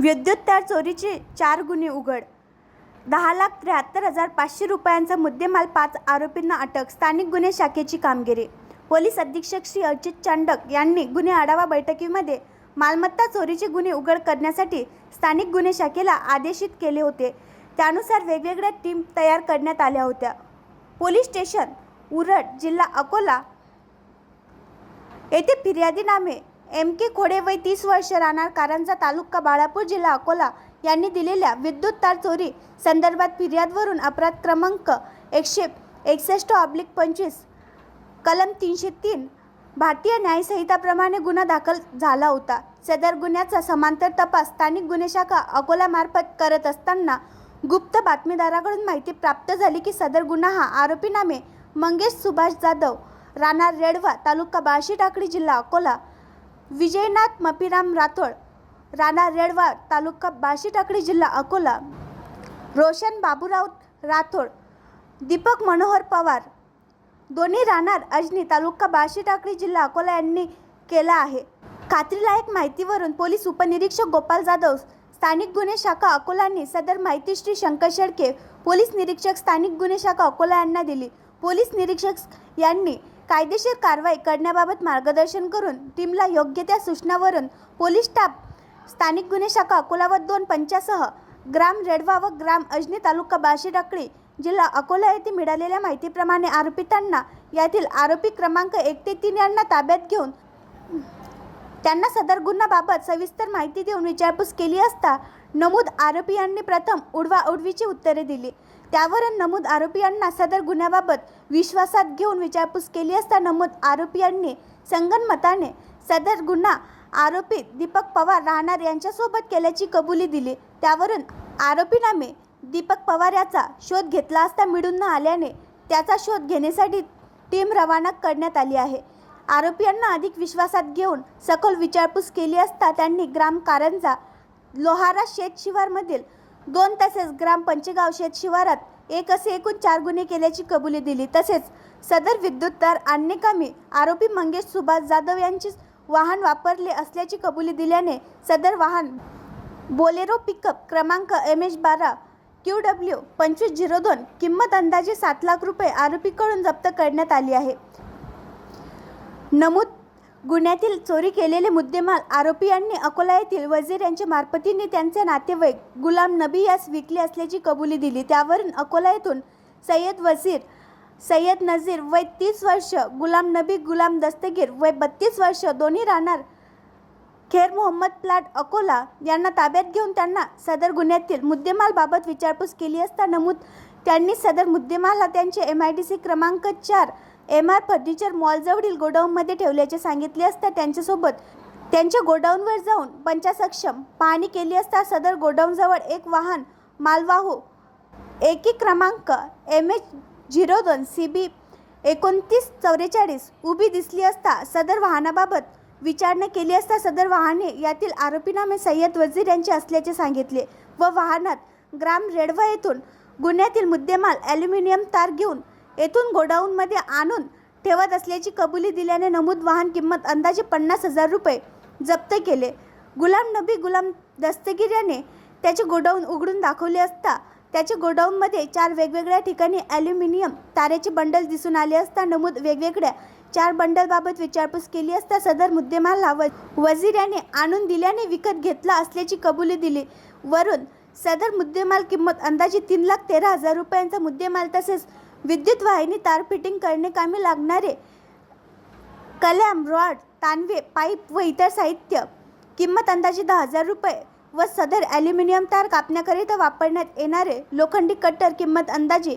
विद्युत तार चोरीचे चार गुन्हे उघड. दहा लाख त्र्याहत्तर हजार पाचशे रुपयांचा मुद्देमाल पाच आरोपींना अटक स्थानिक गुन्हे शाखेची कामगिरी. पोलीस अधीक्षक श्री अजित चांडक यांनी गुन्हे आढावा बैठकीमध्ये मालमत्ता चोरीचे गुन्हे उघड करण्यासाठी स्थानिक गुन्हे शाखेला आदेशित केले होते. त्यानुसार वेगवेगळ्या टीम तयार करण्यात आल्या होत्या. पोलीस स्टेशन उरड जिल्हा अकोला येथे फिर्यादीनामे एम के खोडे वय तीस वर्ष राहणार कारंजा तालुका बाळापूर जिल्हा अकोला यांनी दिलेल्या विद्युत तार चोरी संदर्भात फिर्यादवरून अपराध क्रमांक एकशे एकसष्ट ऑब्लिक पंचवीस कलम तीनशे तीन भारतीय न्यायसंहिताप्रमाणे गुन्हा दाखल झाला होता. सदर गुन्ह्याचा समांतर तपास स्थानिक गुन्हे शाखा अकोलामार्फत करत असताना गुप्त बातमीदाराकडून माहिती प्राप्त झाली की सदर गुन्हा हा आरोपी नामे मंगेश सुभाष जाधव राणा रेडवा तालुका बाळशी टाकळी जिल्हा अकोला विजयनाथ मपीराम रातोळ राणा रेडवाड तालुका बार्शी टाकळी जिल्हा अकोला रोशन बाबूराव राठोड दीपक मनोहर पवार दोन्ही राहणार अजनी तालुका बार्शी टाकळी जिल्हा अकोला यांनी केला आहे. खात्रीलायक माहितीवरून पोलीस उपनिरीक्षक गोपाल जाधव स्थानिक गुन्हे शाखा अकोलांनी सदर माहिती श्री शंकर शेळके पोलीस निरीक्षक स्थानिक गुन्हे शाखा अकोला यांना दिली. पोलीस निरीक्षक यांनी कायदेशीर कारवाई करण्याबाबत मार्गदर्शन करून टीमला योग्य त्या सूचनावरून पोलीस स्टाफ स्थानिक गुन्हे शाखा अकोला व दोन पंचासह ग्राम रेडवा व ग्राम अजनी तालुका बार्शी टाकळी जिल्हा अकोला येथे मिळालेल्या माहितीप्रमाणे आरोपितांना यातील आरोपी क्रमांक एक ते तीन यांना ताब्यात घेऊन त्यांना सदर गुन्ह्याबाबत सविस्तर माहिती देऊन विचारपूस केली असता नमूद आरोपी यांनी प्रथम उडवा उडवीची उत्तरे दिली. त्यावरून नमूद आरोपी यांना सदर गुन्ह्याबाबत विश्वासात घेऊन विचारपूस केली असता नमूद आरोपी यांनी संगनमताने सदर गुन्हा आरोपी दीपक पवार राहणार यांच्यासोबत केल्याची कबुली दिली. त्यावरून आरोपीनामे दीपक पवार याचा शोध घेतला असता मिळून न आल्याने त्याचा शोध घेण्यासाठी टीम रवाना करण्यात आली आहे. आरोपींना अधिक विश्वासात घेऊन सखोल विचारपूस केली असता त्यांनी ग्राम कारंजा लोहारा शेत शिवारमधील दोन तसेच ग्राम पंचगाव शेत शिवारात एक असे एकूण चार गुन्हे केल्याची कबुली दिली. तसेच सदर विद्युत तार आणणेकामी आरोपी मंगेश सुभाष जाधव यांची वाहन वापरले असल्याची कबुली दिल्याने सदर वाहन बोलेरो पिकअप क्रमांक एम एच बारा क्यू डब्ल्यू पंचवीस झिरो दोन किंमत अंदाजे सात लाख रुपये आरोपीकडून जप्त करण्यात आली आहे. नमूद. गुन्ह्यातील चोरी केलेले मुद्देमाल आरोपी यांनी अकोला येथील वजीर यांच्या मार्फतीने त्यांचे नातेवाईक गुलाम नबी यास विकले असल्याची कबुली दिली. त्यावरून अकोला येथून सय्यद वजीर सय्यद नझीर वय तीस वर्ष गुलाम नबी गुलाम दस्तगीर वय बत्तीस वर्ष दोन्ही राहणार खेर मोहम्मद प्लाट अकोला यांना ताब्यात घेऊन त्यांना सदर गुन्ह्यातील मुद्देमालबाबत विचारपूस केली असता नमूद त्यांनी सदर मुद्देमाल हा त्यांचे एम आय डी सी क्रमांक चार एम आर फर्निचर मॉलजवळील गोडाऊनमध्ये ठेवल्याचे सांगितले असता त्यांच्यासोबत त्यांच्या गोडाऊनवर जाऊन पंचासक्षम पाहणी केली असता सदर गोडाऊनजवळ एक वाहन मालवाहू एकी क्रमांक एम एच झिरो दोन सी बी एकोणतीस चौवेचाळीस उभी दिसली असता सदर वाहनाबाबत विचारणा केली असता सदर वाहने यातील आरोपीनामे सय्यद वजीर यांचे असल्याचे सांगितले व वाहनात ग्राम रेडवा येथून गुन्ह्यातील मुद्देमाल ॲल्युमिनियम तार घेऊन येथून गोडाऊनमध्ये आणून ठेवत असल्याची कबुली दिल्याने नमूद वाहन किंमत अंदाजे पन्नास हजार रुपये जप्त केले. गुलाम नबी गुलाम दस्तगीर याने त्याचे गोडाऊन उघडून दाखवले असता त्याच्या गोडाऊनमध्ये चार वेगवेगळ्या ठिकाणी ॲल्युमिनियम तारेचे बंडल दिसून आले असता नमूद वेगवेगळ्या चार बंडलबाबत विचारपूस केली असता सदर मुद्देमाला व वजीर याने आणून दिल्याने विकत घेतला असल्याची कबुली दिली. वरून सदर मुद्देमाल किंमत अंदाजे तीन लाख तेरा हजार रुपयांचा मुद्देमाल तसेच विद्युत वाहिनी तार फिटिंग करणे कामी लागणारे. कलॅम रॉड तानवे पाईप व इतर साहित्य. किंमत अंदाजे दहा हजार रुपये व सदर ॲल्युमिनियम तार कापण्याकरिता वापरण्यात येणारे लोखंडी कट्टर किंमत अंदाजे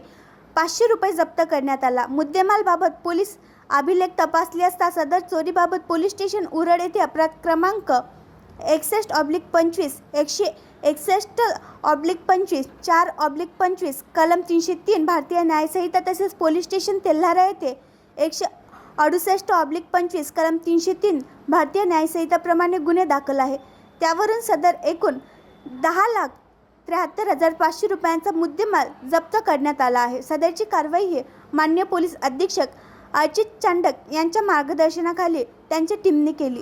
पाचशे रुपये जप्त करण्यात आला. मुद्देमालबाबत पोलीस अभिलेख तपासले असता सदर चोरीबाबत पोलीस स्टेशन उरड येथे अपराध क्रमांक एकसष्ट ऑब्लिक पंचवीस एकशे एकसष्ट ऑब्लिक पंचवीस चार ऑब्लिक पंचवीस कलम तीनशे तीन भारतीय न्यायसंहिता तसेच पोलीस स्टेशन तेल्हारा येथे एकशे अडुसष्ट ऑब्लिक पंचवीस कलम तीनशे तीन भारतीय न्यायसंहिताप्रमाणे गुन्हे दाखल आहे. त्यावरून सदर एकूण दहा लाख त्र्याहत्तर हजार पाचशे रुपयांचा मुद्देमाल जप्त करण्यात आला आहे. सदरची कारवाई ही मान्य पोलीस अधीक्षक अजित चांडक यांच्या मार्गदर्शनाखाली त्यांच्या टीमने केली.